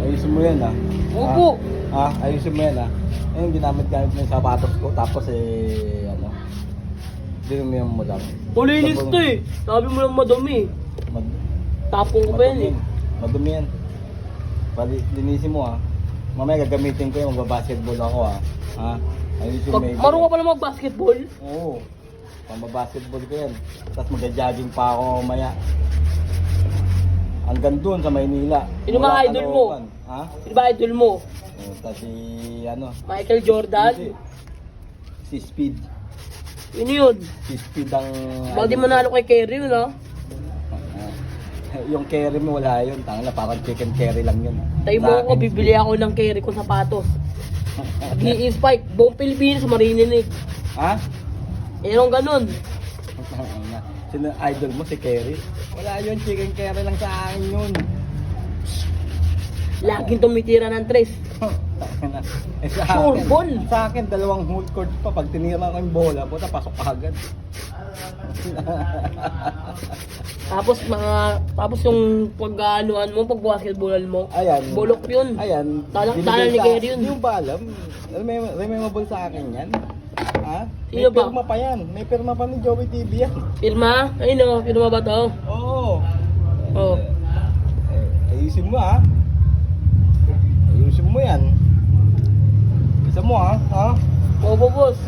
Ayusin mo yan ah. Opo. Ah, ah ayusin mo yan ah. Ayun, ginamit-gamit mo yung sapatos ko. Tapos eh, ano. Dinumihan mo lang. Kulinis to eh. Sabi mo lang madumi. Mad Tapong ko pa yan eh. Madumi yan. Pali, linisin mo ah. Mamaya gagamitin ko yung magbabasketball ako ah. Ha? Ayusin mo yung- marunong ka pala mag-basketball? Oo. Pamabasketball ko yan. Tapos magja-jogging pa ako mamaya. Hanggang doon sa Maynila. Sino mga idol mo? Caloocan. Ha? Sino ba idol mo? Tapos si ano? Michael Jordan? Si Speed. Yun yun. Si Speed ang... Baka di manalo kay Kerry yun ah. Yung carry mo wala yun. Tanga na parang chicken carry lang yun. Tayo Sa mo ako, akin, bibili ako ng Kerry kong sapatos. Nag-i-spike, buong Pilipinas marininig. Ha? Meron ganun. Sino idol mo si Kerry? Wala yun, chicken carry lang sa akin yun. Laging tumitira ng tres. Eh, sa Sure akin, ball. sa akin, dalawang hold court pa. Pag tinira ko yung bola, puta, pasok agad. Tapos mga, tapos yung pag-anuan mo, pag basketballan mo, Ayan. bulok yun. Ayan. Talang- binigay talang ni sa- Kerry yun. Hindi mo ba alam? Remem- Rememberable sa akin yan. Ha? May Sino ba? pirma pa yan. May pirma pa ni Joey TV yan. Firma? Ayun o, firma ba to? Oo. Oh. Eh, ayusin mo ha. Ayusin mo yan. Isa mo ha. Ha? Opo boss.